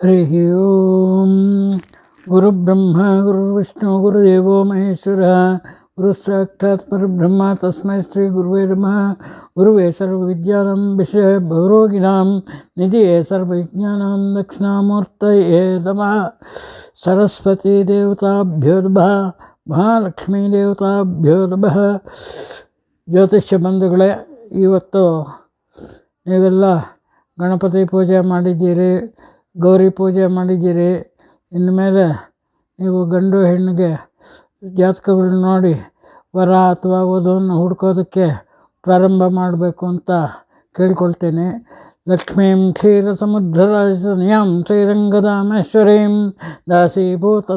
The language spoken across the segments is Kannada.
ಹರಿः ಓಂ ಗುರುಬ್ರಹ್ಮ ಗುರುವಿಷ್ಣು ಗುರುದೇವೋ ಮಹೇಶ್ವರ ಗುರು ಸಾಕ್ಷಾತ್ ಪರಬ್ರಹ್ಮ ತಸ್ಮೈ ಶ್ರೀ ಗುರುವೇ ನಮಃ ಗುರುವೇ ಸರ್ವವಿದ್ಯಾನಾಂ ವಿಷಯ ಭವರೋಗಿಣಾಂ ನಿಧಿಯೇ ಸರ್ವವಿಜ್ಞಾನಾಂ ದಕ್ಷಿಣಾಮೂರ್ತಯೇ ನಮಃ ಸರಸ್ವತಿ ದೇವತಾಭ್ಯೋ ನಮಃ ಮಹಾಲಕ್ಷ್ಮೀ ದೇವತಾಭ್ಯೋ ನಮಃ ಜ್ಯೋತಿಷ್ಯ ಬಂಧುಗಳೇ ಇವತ್ತು ನೀವೆಲ್ಲ ಗಣಪತಿ ಪೂಜೆ ಮಾಡಿದ್ದೀರಿ ಗೌರಿ ಪೂಜೆ ಮಾಡಿದ್ದೀರಿ. ಇನ್ಮೇಲೆ ನೀವು ಗಂಡು ಹೆಣ್ಣಿಗೆ ಜಾತಕಗಳನ್ನ ನೋಡಿ ವರ ಅಥವಾ ವಧುವನ್ನು ಹುಡ್ಕೋದಕ್ಕೆ ಪ್ರಾರಂಭ ಮಾಡಬೇಕು ಅಂತ ಕೇಳ್ಕೊಳ್ತೇನೆ. ಲಕ್ಷ್ಮೀಂ ಕ್ಷೀರ ಸಮುದ್ರರಾಜನಿಯಾಂ ಶ್ರೀರಂಗದಾಮೇಶ್ವರೀಂ ದಾಸೀಭೂತ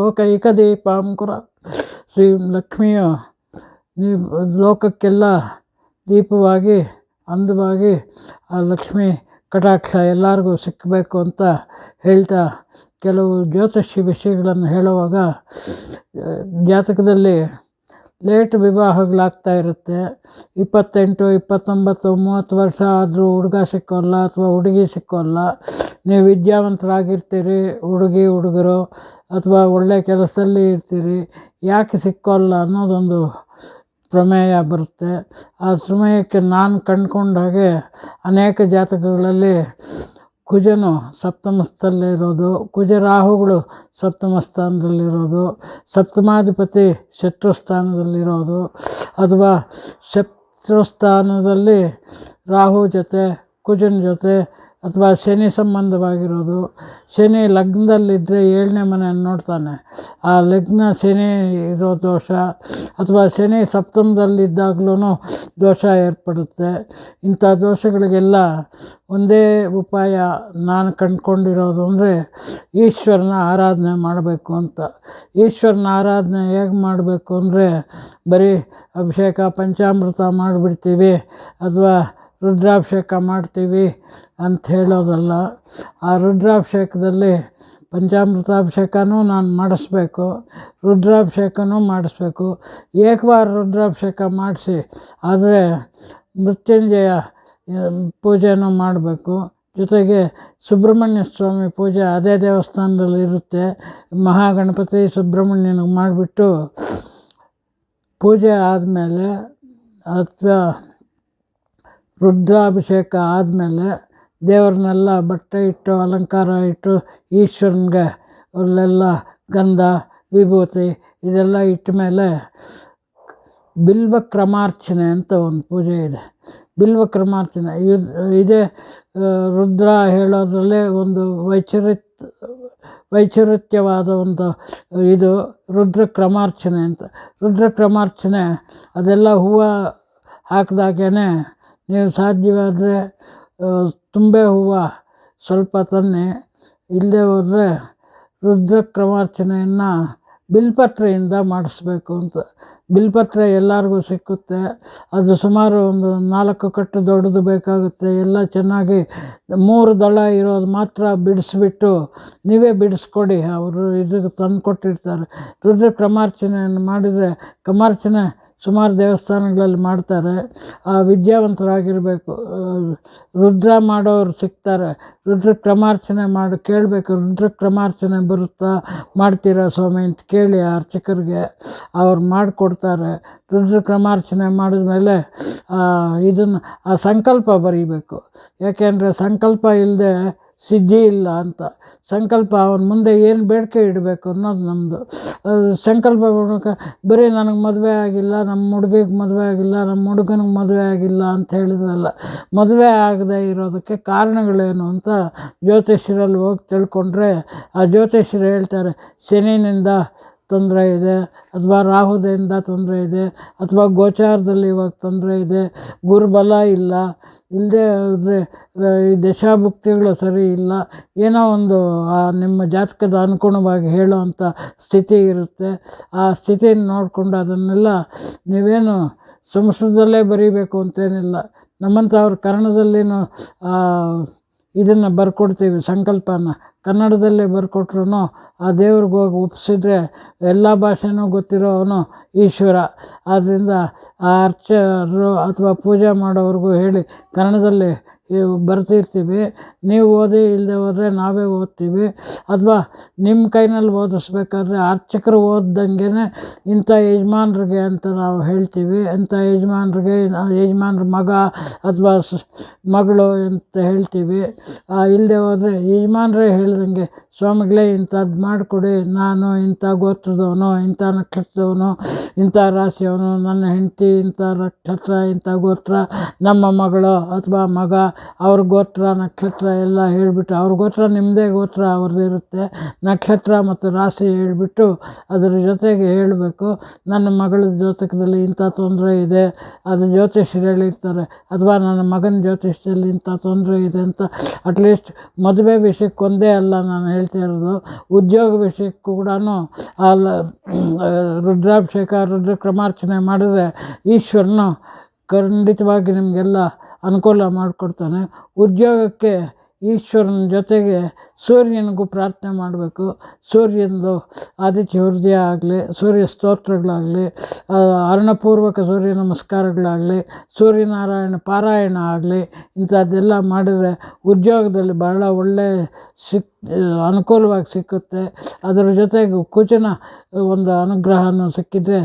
ಲೋಕೈಕ ದೀಪಾಂ ಕುರ. ಶ್ರೀ ಲಕ್ಷ್ಮಿಯ ನೀವು ಲೋಕಕ್ಕೆಲ್ಲ ದೀಪವಾಗಿ ಅಂದವಾಗಿ ಆ ಲಕ್ಷ್ಮಿ ಕಟಾಕ್ಷ ಎಲ್ಲರಿಗೂ ಸಿಕ್ಕಬೇಕು ಅಂತ ಹೇಳ್ತಾ ಕೆಲವು ಜ್ಯೋತಿಷಿ ವಿಷಯಗಳನ್ನು ಹೇಳುವಾಗ ಜಾತಕದಲ್ಲಿ ಲೇಟ್ ವಿವಾಹಗಳಾಗ್ತಾ ಇರುತ್ತೆ. ಇಪ್ಪತ್ತೆಂಟು, ಇಪ್ಪತ್ತೊಂಬತ್ತು, ಮೂವತ್ತು ವರ್ಷ ಆದರೂ ಹುಡುಗ ಸಿಕ್ಕೋಲ್ಲ ಅಥವಾ ಹುಡುಗಿ ಸಿಕ್ಕೋಲ್ಲ. ನೀವು ವಿದ್ಯಾವಂತರಾಗಿರ್ತೀರಿ, ಹುಡುಗಿ, ಹುಡುಗರು ಅಥವಾ ಒಳ್ಳೆಯ ಕೆಲಸದಲ್ಲಿ ಇರ್ತೀರಿ, ಯಾಕೆ ಸಿಕ್ಕೋಲ್ಲ ಅನ್ನೋದೊಂದು ಪ್ರಮೇಯ ಬರುತ್ತೆ. ಆ ಸಮಯಕ್ಕೆ ನಾನು ಕಂಡುಕೊಂಡಾಗೆ ಅನೇಕ ಜಾತಕಗಳಲ್ಲಿ ಕುಜನು ಸಪ್ತಮ ಸ್ಥಾನದಲ್ಲಿರೋದು ಕುಜ ರಾಹುಗಳು ಸಪ್ತಮ ಸ್ಥಾನದಲ್ಲಿರೋದು ಸಪ್ತಮಾಧಿಪತಿ ಶತ್ರು ಸ್ಥಾನದಲ್ಲಿರೋದು ಅಥವಾ ಶತ್ರು ಸ್ಥಾನದಲ್ಲಿ ರಾಹು ಜೊತೆ, ಕುಜನ ಜೊತೆ ಅಥವಾ ಶನಿ ಸಂಬಂಧವಾಗಿರೋದು, ಶನಿ ಲಗ್ನದಲ್ಲಿದ್ದರೆ ಏಳನೇ ಮನೆಯನ್ನು ನೋಡ್ತಾನೆ. ಆ ಲಗ್ನ ಶನಿ ಇರೋ ದೋಷ ಅಥವಾ ಶನಿ ಸಪ್ತಮದಲ್ಲಿದ್ದಾಗಲೂ ದೋಷ ಏರ್ಪಡುತ್ತೆ. ಇಂಥ ದೋಷಗಳಿಗೆಲ್ಲ ಒಂದೇ ಉಪಾಯ ನಾನು ಕಂಡುಕೊಂಡಿರೋದು ಅಂದರೆ ಈಶ್ವರನ ಆರಾಧನೆ ಮಾಡಬೇಕು ಅಂತ. ಈಶ್ವರನ ಆರಾಧನೆ ಹೇಗೆ ಮಾಡಬೇಕು ಅಂದರೆ ಬರೀ ಅಭಿಷೇಕ, ಪಂಚಾಮೃತ ಮಾಡಿಬಿಡ್ತೀವಿ ಅಥವಾ ರುದ್ರಾಭಿಷೇಕ ಮಾಡ್ತೀವಿ ಅಂತ ಹೇಳೋದಲ್ಲ. ಆ ರುದ್ರಾಭಿಷೇಕದಲ್ಲಿ ಪಂಚಾಮೃತಾಭಿಷೇಕನೂ ನಾನು ಮಾಡಿಸ್ಬೇಕು, ರುದ್ರಾಭಿಷೇಕನೂ ಮಾಡಿಸ್ಬೇಕು. ಏಕವಾರ ರುದ್ರಾಭಿಷೇಕ ಮಾಡಿಸಿ, ಆದರೆ ಮೃತ್ಯುಂಜಯ ಪೂಜೆನೂ ಮಾಡಬೇಕು. ಜೊತೆಗೆ ಸುಬ್ರಹ್ಮಣ್ಯ ಸ್ವಾಮಿ ಪೂಜೆ ಅದೇ ದೇವಸ್ಥಾನದಲ್ಲಿ ಇರುತ್ತೆ. ಮಹಾಗಣಪತಿ ಸುಬ್ರಹ್ಮಣ್ಯನಿಗೆ ಮಾಡಿಬಿಟ್ಟು ಪೂಜೆ ಆದಮೇಲೆ ಅಥವಾ ರುದ್ರಾಭಿಷೇಕ ಆದಮೇಲೆ ದೇವ್ರನ್ನೆಲ್ಲ ಬಟ್ಟೆ ಇಟ್ಟು, ಅಲಂಕಾರ ಇಟ್ಟು, ಈಶ್ವರನಿಗೆ ಅಲ್ಲೆಲ್ಲ ಗಂಧ, ವಿಭೂತಿ ಇದೆಲ್ಲ ಇಟ್ಟ ಮೇಲೆ ಬಿಲ್ವ ಕ್ರಮಾರ್ಚನೆ ಅಂತ ಒಂದು ಪೂಜೆ ಇದೆ. ಬಿಲ್ವ ಕ್ರಮಾರ್ಚನೆ ಇದೇ ರುದ್ರ ಹೇಳೋದ್ರಲ್ಲೇ ಒಂದು ವೈಚರಿತ್ ವೈಚರಿತ್ಯವಾದ ಒಂದು ಇದು ರುದ್ರ ಕ್ರಮಾರ್ಚನೆ ಅಂತ. ರುದ್ರ ಕ್ರಮಾರ್ಚನೆ ಅದೆಲ್ಲ ಹೂವು ಹಾಕಿದಾಗೇ ನೀವು ಸಾಧ್ಯವಾದರೆ ತುಂಬೆ ಹೂವು ಸ್ವಲ್ಪ ತನ್ನಿ. ಇಲ್ಲದೆ ಹೋದರೆ ರುದ್ರ ಕ್ರಮಾರ್ಚನೆಯನ್ನು ಬಿಲ್ಪತ್ರೆಯಿಂದ ಮಾಡಿಸ್ಬೇಕು ಅಂತ. ಬಿಲ್ಪತ್ರೆ ಎಲ್ಲರಿಗೂ ಸಿಕ್ಕುತ್ತೆ. ಅದು ಸುಮಾರು ಒಂದು ನಾಲ್ಕು ಕಟ್ಟು ದೊಡ್ಡದು ಬೇಕಾಗುತ್ತೆ. ಎಲ್ಲ ಚೆನ್ನಾಗಿ ಮೂರು ದಳ ಇರೋದು ಮಾತ್ರ ಬಿಡಿಸ್ಬಿಟ್ಟು ನೀವೇ ಬಿಡಿಸ್ಕೊಡಿ. ಅವರು ಇದಕ್ಕೆ ತಂದು ಕೊಟ್ಟಿರ್ತಾರೆ ರುದ್ರ ಕ್ರಮಾರ್ಚನೆಯನ್ನು ಮಾಡಿದರೆ ಕಮಾರ್ಚನೆ ಸುಮಾರು ದೇವಸ್ಥಾನಗಳಲ್ಲಿ ಮಾಡ್ತಾರೆ. ಆ ವಿದ್ಯಾವಂತರಾಗಿರಬೇಕು. ರುದ್ರ ಮಾಡೋರು ಸಿಗ್ತಾರೆ. ರುದ್ರ ಕ್ರಮಾರ್ಚನೆ ಮಾಡಿ, ಕೇಳಬೇಕು, ರುದ್ರ ಕ್ರಮಾರ್ಚನೆ ಬರುತ್ತಾ? ಮಾಡ್ತೀರಾ ಸ್ವಾಮಿ ಅಂತ ಕೇಳಿ ಅರ್ಚಕರಿಗೆ ಅವ್ರು ಮಾಡಿಕೊಡ್ತಾರೆ. ರುದ್ರ ಕ್ರಮಾರ್ಚನೆ ಮಾಡಿದ್ಮೇಲೆ ಇದನ್ನು, ಆ ಸಂಕಲ್ಪ ಬರೀಬೇಕು. ಯಾಕೆಂದರೆ ಸಂಕಲ್ಪ ಇಲ್ಲದೆ ಸಿದ್ಧಿ ಇಲ್ಲ ಅಂತ. ಸಂಕಲ್ಪ ಅವನ ಮುಂದೆ ಏನು ಬೇಡಿಕೆ ಇಡಬೇಕು ಅನ್ನೋದು ನಮ್ಮದು ಸಂಕಲ್ಪ ಬರೀ ನನಗೆ ಮದುವೆ ಆಗಿಲ್ಲ ನಮ್ಮ ಹುಡುಗಿಗೆ ಮದುವೆ ಆಗಿಲ್ಲ ನಮ್ಮ ಹುಡುಗನಿಗೆ ಮದುವೆ ಆಗಿಲ್ಲ ಅಂತ ಹೇಳಿದ್ರಲ್ಲ. ಮದುವೆ ಆಗದೆ ಇರೋದಕ್ಕೆ ಕಾರಣಗಳೇನು ಅಂತ ಜ್ಯೋತಿಷ್ಯರಲ್ಲಿ ಹೋಗಿ ತಿಳ್ಕೊಂಡ್ರೆ ಆ ಜ್ಯೋತಿಷ್ಯರು ಹೇಳ್ತಾರೆ, ಶನಿನಿಂದ ತೊಂದರೆ ಇದೆ, ಅಥವಾ ರಾಹುದಿಂದ ತೊಂದರೆ ಇದೆ, ಅಥವಾ ಗೋಚಾರದಲ್ಲಿ ಇವಾಗ ತೊಂದರೆ ಇದೆ, ಗುರುಬಲ ಇಲ್ಲ ಇಲ್ಲದೆ ಈ ದಶಾಭುಕ್ತಿಗಳು ಸರಿ ಇಲ್ಲ, ಏನೋ ಒಂದು ನಿಮ್ಮ ಜಾತಕದ ಅನುಗುಣವಾಗಿ ಹೇಳುವಂಥ ಸ್ಥಿತಿ ಇರುತ್ತೆ. ಆ ಸ್ಥಿತಿಯನ್ನು ನೋಡಿಕೊಂಡು ಅದನ್ನೆಲ್ಲ ನೀವೇನು ಸಂಸ್ಕೃತದಲ್ಲೇ ಬರೀಬೇಕು ಅಂತೇನಿಲ್ಲ. ನಮ್ಮಂಥವ್ರ ಕನ್ನಡದಲ್ಲಿನೂ ಇದನ್ನು ಬರ್ಕೊಡ್ತೀವಿ, ಸಂಕಲ್ಪನ. ಕನ್ನಡದಲ್ಲೇ ಬರ್ಕೊಟ್ರು ಆ ದೇವ್ರಿಗೆ ಹೋಗಿ ಒಪ್ಪಿಸಿದ್ರೆ ಎಲ್ಲ ಭಾಷೆನೂ ಗೊತ್ತಿರೋವನು ಈಶ್ವರ. ಆದ್ದರಿಂದ ಆ ಅರ್ಚರು ಅಥವಾ ಪೂಜೆ ಮಾಡೋವ್ರಿಗೂ ಹೇಳಿ ಕನ್ನಡದಲ್ಲಿ ಬರ್ತಿರ್ತೀವಿ ನೀವು ಓದಿ ಇಲ್ಲದೆ ಹೋದರೆ ನಾವೇ ಓದ್ತೀವಿ. ಅಥವಾ ನಿಮ್ಮ ಕೈನಲ್ಲಿ ಓದಿಸ್ಬೇಕಾದ್ರೆ ಅರ್ಚಕರು ಓದ್ದಂಗೆ ಇಂಥ ಯಜಮಾನ್ರಿಗೆ ಅಂತ ನಾವು ಹೇಳ್ತೀವಿ. ಇಂಥ ಯಜಮಾನ್ರಿಗೆ, ಯಜಮಾನ್ರ ಮಗ ಅಥವಾ ಮಗಳು ಅಂತ ಹೇಳ್ತೀವಿ. ಇಲ್ಲದೆ ಹೋದರೆ ಯಜಮಾನ್ರೇ ಹೇಳ್ದಂಗೆ, ಸ್ವಾಮಿಗಳೇ, ಇಂಥದ್ದು ಮಾಡಿಕೊಡಿ. ನಾನು ಇಂಥ ಗೋತ್ರದವನು, ಇಂಥ ನಕ್ಷತ್ರದವನು, ಇಂಥ ರಾಶಿಯವನು, ನನ್ನ ಹೆಂಡತಿ, ಇಂಥ ನಕ್ಷತ್ರ, ಇಂಥ ಗೋತ್ರ, ನಮ್ಮ ಮಗಳು ಅಥವಾ ಮಗ ಅವ್ರ ಗೋತ್ರ, ನಕ್ಷತ್ರ ಎಲ್ಲ ಹೇಳಿಬಿಟ್ಟು, ಅವ್ರ ಗೋತ್ರ ನಿಮ್ಮದೇ ಗೋತ್ರ ಅವ್ರದ್ದು ಇರುತ್ತೆ. ನಕ್ಷತ್ರ ಮತ್ತು ರಾಶಿ ಹೇಳಿಬಿಟ್ಟು ಅದ್ರ ಜೊತೆಗೆ ಹೇಳಬೇಕು, ನನ್ನ ಮಗಳ ಜ್ಯೋತಕದಲ್ಲಿ ಇಂಥ ತೊಂದರೆ ಇದೆ, ಅದು ಜ್ಯೋತಿಷ್ಯರು ಹೇಳಿರ್ತಾರೆ ಅಥವಾ ನನ್ನ ಮಗನ ಜ್ಯೋತಿಷ್ಯದಲ್ಲಿ ಇಂಥ ತೊಂದರೆ ಇದೆ ಅಂತ. ಅಟ್ಲೀಸ್ಟ್ ಮದುವೆ ವಿಷಯಕ್ಕೊಂದೇ ಅಲ್ಲ ನಾನು ಹೇಳ್ತಾ ಇರೋದು. ಉದ್ಯೋಗ ವಿಷಯಕ್ಕೂ ಕೂಡ ಅಲ್ಲ ರುದ್ರಾಭಿಷೇಕ ರುದ್ರಕ್ರಮಾರ್ಚನೆ ಮಾಡಿದ್ರೆ ಈಶ್ವರನು ಖಂಡಿತವಾಗಿ ನಿಮಗೆಲ್ಲ ಅನುಕೂಲ ಮಾಡಿಕೊಡ್ತಾನೆ. ಉದ್ಯೋಗಕ್ಕೆ ಈಶ್ವರನ ಜೊತೆಗೆ ಸೂರ್ಯನಿಗೂ ಪ್ರಾರ್ಥನೆ ಮಾಡಬೇಕು. ಸೂರ್ಯನದು ಆದಿತ್ಯ ಹೃದಯ ಆಗಲಿ, ಸೂರ್ಯ ಸ್ತೋತ್ರಗಳಾಗಲಿ ಅರ್ಣಪೂರ್ವಕ ಸೂರ್ಯ ನಮಸ್ಕಾರಗಳಾಗಲಿ, ಸೂರ್ಯನಾರಾಯಣ ಪಾರಾಯಣ ಆಗಲಿ, ಇಂಥದ್ದೆಲ್ಲ ಮಾಡಿದರೆ ಉದ್ಯೋಗದಲ್ಲಿ ಬಹಳ ಒಳ್ಳೆ ಸಿಕ್, ಅನುಕೂಲವಾಗಿ ಸಿಕ್ಕುತ್ತೆ. ಅದರ ಜೊತೆಗೆ ಕುಚನ ಒಂದು ಅನುಗ್ರಹನೂ ಸಿಕ್ಕಿದರೆ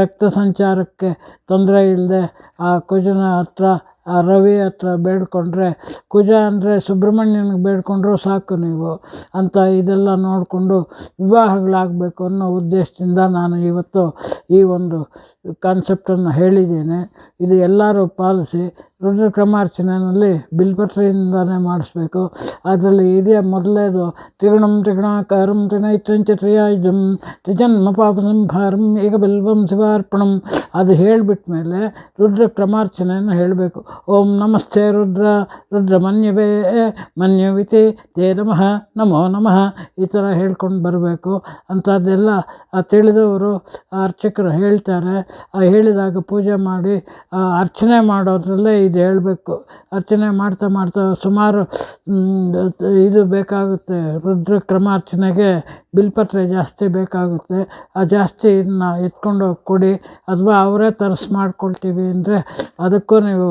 ರಕ್ತ ಸಂಚಾರಕ್ಕೆ ತೊಂದರೆ ಇಲ್ಲದೆ ಆ ಕುಜನ ಹತ್ರ ರವಿ ಹತ್ರ ಬೇಡಿಕೊಂಡ್ರೆ, ಕುಜ ಅಂದರೆ ಸುಬ್ರಹ್ಮಣ್ಯನಿಗೆ ಬೇಡ್ಕೊಂಡ್ರು ಸಾಕು ನೀವು ಅಂತ ಇದೆಲ್ಲ ನೋಡಿಕೊಂಡು ವಿವಾಹಗಳಾಗಬೇಕು ಅನ್ನೋ ಉದ್ದೇಶದಿಂದ ನಾನು ಇವತ್ತು ಈ ಒಂದು ಕಾನ್ಸೆಪ್ಟನ್ನು ಹೇಳಿದ್ದೇನೆ. ಇದು ಎಲ್ಲರೂ ಪಾಲಿಸಿ ರುದ್ರ ಬಿಲ್ಪತ್ರೆಯಿಂದಲೇ ಮಾಡಿಸ್ಬೇಕು. ಅದರಲ್ಲಿ ಹಿರಿಯ ಮೊದಲೇದು ತ್ರಿಗುಣಂ ತ್ರಿಗುಣಾಕಾರಂ ತ್ರಿನೈತ್ರಂಚ ತ್ರಿಯಾಯುಧಂ ತ್ರಿಜನ್ಮ ಪಾಪ ಸಂಹಾರಂ ಈಗ ಬಿಲ್ವಂ ಶಿವಾರ್ಪಣಂ. ಅದು ಹೇಳಿಬಿಟ್ಟ ಮೇಲೆ ರುದ್ರ ಕ್ರಮಾರ್ಚನೆಯನ್ನು ಹೇಳಬೇಕು. ಓಂ ನಮಸ್ತೆ ರುದ್ರ ರುದ್ರ ಮನ್ಯವೇ ಮನ್ಯವಿತಿ ದೇ ನಮಃ, ನಮೋ ನಮಃ ಈ ಥರ ಹೇಳ್ಕೊಂಡು ಬರಬೇಕು. ಅಂಥದ್ದೆಲ್ಲ ತಿಳಿದವರು ಆ ಅರ್ಚಕರು ಹೇಳ್ತಾರೆ, ಆ ಹೇಳಿದಾಗ ಪೂಜೆ ಮಾಡಿ ಅರ್ಚನೆ ಮಾಡೋದ್ರಲ್ಲೇ ಇದು ಹೇಳಬೇಕು. ಅರ್ಚನೆ ಮಾಡ್ತಾ ಮಾಡ್ತಾ ಸುಮಾರು ಇದು ಬೇಕಾಗುತ್ತೆ. ರುದ್ರ ಕ್ರಮಾರ್ಚನೆಗೆ ಬಿಲ್ಪತ್ರೆ ಜಾಸ್ತಿ ಬೇಕಾಗುತ್ತೆ. ಆ ಜಾಸ್ತಿ ಎತ್ಕೊಂಡು ಹೋಗಿ ಕೊಡಿ, ಅಥವಾ ಅವರೇ ತರಿಸಿ ಮಾಡ್ಕೊಳ್ತೀವಿ ಅಂದರೆ ಅದಕ್ಕೂ ನೀವು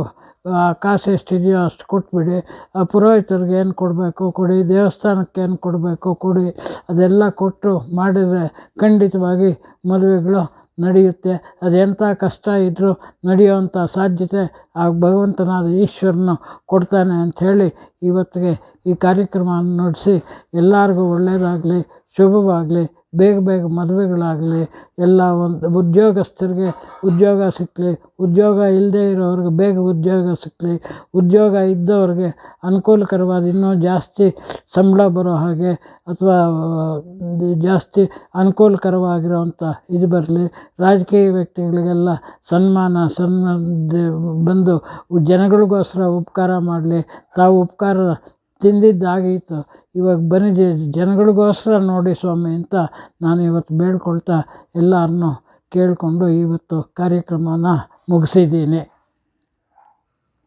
ಕಾಸು ಎಷ್ಟಿದೆಯೋ ಅಷ್ಟು ಕೊಟ್ಬಿಡಿ. ಆ ಪುರೋಹಿತರಿಗೆ ಏನು ಕೊಡಬೇಕು ಕೊಡಿ, ದೇವಸ್ಥಾನಕ್ಕೆ ಏನು ಕೊಡಬೇಕು ಕೊಡಿ, ಅದೆಲ್ಲ ಕೊಟ್ಟು ಮಾಡಿದರೆ ಖಂಡಿತವಾಗಿ ಮದುವೆಗಳು ನಡೆಯುತ್ತೆ. ಅದೆಂಥ ಕಷ್ಟ ಇದ್ದರೂ ನಡೆಯುವಂಥ ಸಾಧ್ಯತೆ ಆ ಭಗವಂತನಾದ ಈಶ್ವರನು ಕೊಡ್ತಾನೆ ಅಂಥೇಳಿ ಇವತ್ತಿಗೆ ಈ ಕಾರ್ಯಕ್ರಮವನ್ನು ನಡೆಸಿ ಎಲ್ಲರಿಗೂ ಒಳ್ಳೆಯದಾಗಲಿ, ಶುಭವಾಗಲಿ. ಬೇಗ ಬೇಗ ಮದುವೆಗಳಾಗಲಿ, ಎಲ್ಲ ಒಂದು ಉದ್ಯೋಗಸ್ಥರಿಗೆ ಉದ್ಯೋಗ ಸಿಕ್ಕಲಿ ಉದ್ಯೋಗ ಇಲ್ಲದೇ ಇರೋರಿಗೆ ಬೇಗ ಉದ್ಯೋಗ ಸಿಕ್ಕಲಿ ಉದ್ಯೋಗ ಇದ್ದವ್ರಿಗೆ ಅನುಕೂಲಕರವಾದ ಇನ್ನೂ ಜಾಸ್ತಿ ಸಂಬಳ ಬರೋ ಹಾಗೆ ಅಥವಾ ಜಾಸ್ತಿ ಅನುಕೂಲಕರವಾಗಿರೋವಂಥ ಇದು ಬರಲಿ. ರಾಜಕೀಯ ವ್ಯಕ್ತಿಗಳಿಗೆಲ್ಲ ಸನ್ಮಾನ ಸನ್ಮಾನ ಬಂದು ಜನಗಳಿಗೋಸ್ಕರ ಉಪಕಾರ ಮಾಡಲಿ. ತಾವು ಉಪಕಾರ ತಿಂದಿದ್ದಾಗೀತು ಇವಾಗ ಬನ್ನಿ ಜನಗಳಿಗೋಸ್ಕರ ನೋಡಿ ಸ್ವಾಮಿ ಅಂತ ನಾನು ಇವತ್ತು ಬೇಡ್ಕೊಳ್ತಾ ಎಲ್ಲರನ್ನೂ ಕೇಳಿಕೊಂಡು ಇವತ್ತು ಕಾರ್ಯಕ್ರಮನ ಮುಗಿಸಿದ್ದೀನಿ.